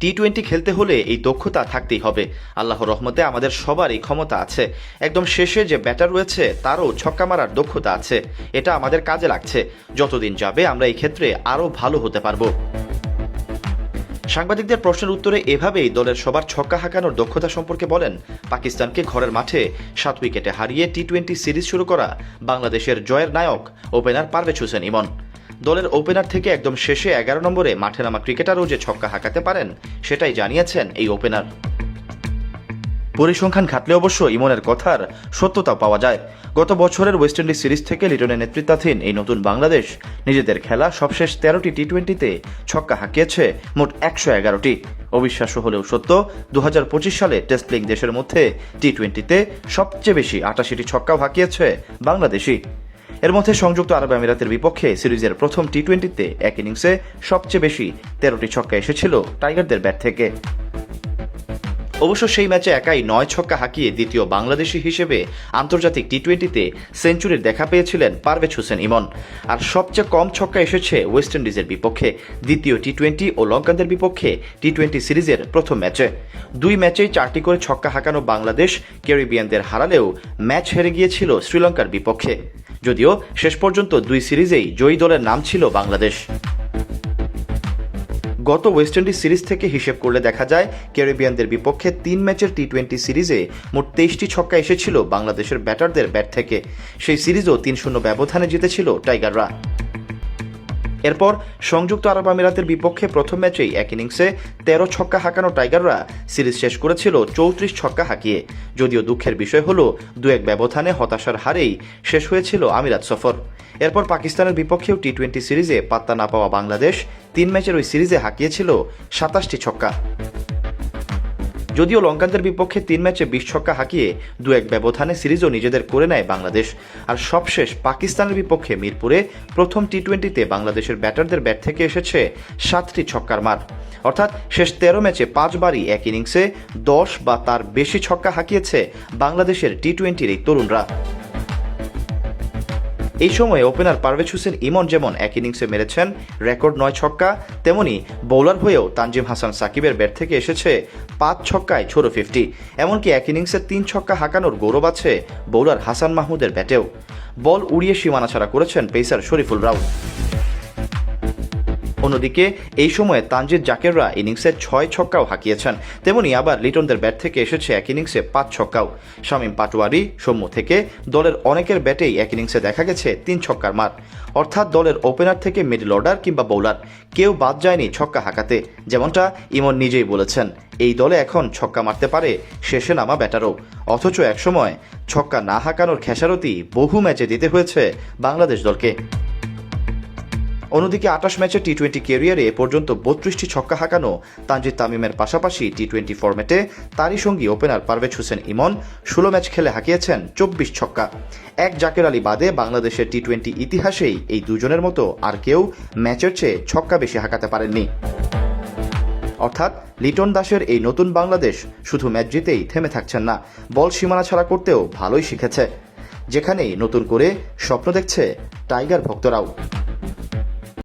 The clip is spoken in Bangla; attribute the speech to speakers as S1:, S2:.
S1: টি টোয়েন্টি খেলতে হলে এই দক্ষতা থাকতেই হবে। আল্লাহর রহমতে আমাদের সবার এই ক্ষমতা আছে। একদম শেষে যে ব্যাটার রয়েছে, তারও ছক্কা মারার দক্ষতা আছে। এটা আমাদের কাজে লাগছে। যতদিন যাবে, আমরা এই ক্ষেত্রে আরও ভালো হতে পারব। সাংবাদিকদের প্রশ্নের উত্তরে এভাবেই দলের সবার ছক্কা হাঁকানোর দক্ষতা সম্পর্কে বলেন, পাকিস্তানকে ঘরের মাঠে সাত উইকেটে হারিয়ে টি টোয়েন্টি সিরিজ শুরু করা বাংলাদেশের জয়ের নায়ক, ওপেনার পারভেজ হোসেন ইমন। দলের ওপেনার থেকে একদম শেষে এগারো নম্বরে মাঠে নামা ক্রিকেটারও যে ছক্কা হাঁকাতে পারেন, সেটাই জানিয়েছেন এই ওপেনার পরিসংখ্যান ঘাটলে অবশ্য ইমনের কথার সত্যতা পাওয়া যায়। গত বছরের ওয়েস্ট ইন্ডিজ সিরিজ থেকে লিটনের নেতৃত্বাধীন এই নতুন বাংলাদেশ নিজেদের খেলা সবশেষ তেরোটি টি টোয়েন্টিতে ছক্কা হাঁকিয়েছে মোট একশো এগারোটি। অবিশ্বাস্য হলেও সত্য দু হাজার পঁচিশ সালে টেস্ট প্লেইং দেশের মধ্যে টি টোয়েন্টিতে সবচেয়ে বেশি আটাশিটি ছক্কাও হাঁকিয়েছে বাংলাদেশি এর মধ্যে সংযুক্ত আরব আমিরাতের বিপক্ষে সিরিজের প্রথম টি টোয়েন্টিতে এক ইনিংসে সবচেয়ে বেশি তেরোটি ছক্কা এসেছিল টাইগারদের ব্যাট থেকে। অবশ্য সেই ম্যাচে একাই নয় ছক্কা হাঁকিয়ে দ্বিতীয় বাংলাদেশি হিসেবে আন্তর্জাতিক টি টোয়েন্টিতে সেঞ্চুরির দেখা পেয়েছিলেন পারভেজ হোসেন ইমন। আর সবচেয়ে কম ছক্কা এসেছে ওয়েস্ট ইন্ডিজের বিপক্ষে। দ্বিতীয় টি টোয়েন্টি ও লঙ্কানদের বিপক্ষে টি টোয়েন্টি সিরিজের প্রথম ম্যাচে। দুই ম্যাচেই চারটি করে ছক্কা হাঁকানো বাংলাদেশ ক্যারিবিয়ানদের হারালেও ম্যাচ হেরে গিয়েছিল শ্রীলঙ্কার বিপক্ষে। যদিও শেষ পর্যন্ত দুই সিরিজেই জয়ী দলের নাম ছিল বাংলাদেশ। গত ওয়েস্ট ইন্ডিজ সিরিজ থেকে হিসেব করলে দেখা যায়, ক্যারিবিয়ানদের বিপক্ষে তিন ম্যাচের টি টোয়েন্টি সিরিজে মোট তেইশটি ছক্কা এসেছিল বাংলাদেশের ব্যাটারদের ব্যাট থেকে। সেই সিরিজও তিন শূন্য ব্যবধানে জিতেছিল টাইগাররা এরপর সংযুক্ত আরব আমিরাতের বিপক্ষে প্রথম ম্যাচেই এক ইনিংসে তেরো ছক্কা হাঁকানো টাইগাররা সিরিজ শেষ করেছিল চৌত্রিশ ছক্কা হাঁকিয়ে। যদিও দুঃখের বিষয় হল দু এক ব্যবধানে হতাশার হারেই শেষ হয়েছিল আমিরাত সফর। এরপর পাকিস্তানের বিপক্ষেও টি টোয়েন্টি সিরিজে পাত্তা না পাওয়া বাংলাদেশ তিন ম্যাচের ওই সিরিজে হাঁকিয়েছিল সাতাশটি ছক্কা। যদিও লঙ্কানদের বিপক্ষে তিন ম্যাচে বিশ ছক্কা হাঁকিয়ে দু এক ব্যবধানে সিরিজও নিজেদের করে নেয় বাংলাদেশ। আর সবশেষ পাকিস্তানের বিপক্ষে মিরপুরে প্রথম টি টোয়েন্টিতে বাংলাদেশের ব্যাটারদের ব্যাট থেকে এসেছে সাতটি ছক্কার মার। অর্থাৎ শেষ তেরো ম্যাচে পাঁচবারই এক ইনিংসে দশ বা তার বেশি ছক্কা হাঁকিয়েছে বাংলাদেশের টি টোয়েন্টির এই তরুণরা। এই সময়ে ওপেনার পারভেজ হোসেন ইমন যেমন এক ইনিংসে মেরেছেন রেকর্ড নয় ছক্কা, তেমনি বোলার হয়েও তানজিম হাসান সাকিবের ব্যাট থেকে এসেছে পাঁচ ছক্কায় ছোট ফিফটি এমনকি এক ইনিংসে তিন ছক্কা হাঁকানোর গৌরব আছে বোলার হাসান মাহমুদের ব্যাটেও। বল উড়িয়ে সীমানা ছাড়া করেছেন পেসার শরীফুল রাও অন্যদিকে, এই সময়ে তানজিদ জাকেররা ইনিংসে ছয় ছক্কাও হাঁকিয়েছেন। তেমনি আবার লিটনদের ব্যাট থেকে এসেছে এক ইনিংসে পাঁচ ছক্কাও। শামীম পাটোয়ারি সৌম্য থেকে দলের অনেকের ব্যাটেই এক ইনিংসে দেখা গেছে তিন ছক্কার মার। অর্থাৎ দলের ওপেনার থেকে মিডল অর্ডার কিংবা বোলার, কেউ বাদ যায়নি ছক্কা হাঁকাতে, যেমনটা ইমন নিজেই বলেছেন। এই দলে এখন ছক্কা মারতে পারে শেষে নামা ব্যাটারও। অথচ একসময় ছক্কা না হাঁকানোর খেসারতি বহু ম্যাচে দিতে হয়েছে বাংলাদেশ দলকে। অন্যদিকে আটাশ ম্যাচে টি টোয়েন্টি ক্যারিয়ারে এ পর্যন্ত বত্রিশটি ছক্কা হাঁকানো তানজিদ তামিমের পাশাপাশি টি টোয়েন্টি ফরম্যাটে তারই সঙ্গী ওপেনার পারভেজ হোসেন ইমন ষোলো ম্যাচ খেলে হাঁকিয়েছেন চব্বিশ ছক্কা। এক জাকের আলী বাদে বাংলাদেশের টি টোয়েন্টি ইতিহাসেই এই দুজনের মতো আর কেউ ম্যাচের চেয়ে ছক্কা বেশি হাঁকাতে পারেননি। অর্থাৎ লিটন দাসের এই নতুন বাংলাদেশ শুধু ম্যাচ জিতেই থেমে থাকছেন না, বল সীমানা ছাড়া করতেও ভালোই শিখেছে। যেখানেই নতুন করে স্বপ্ন দেখছে টাইগার ভক্তরাও।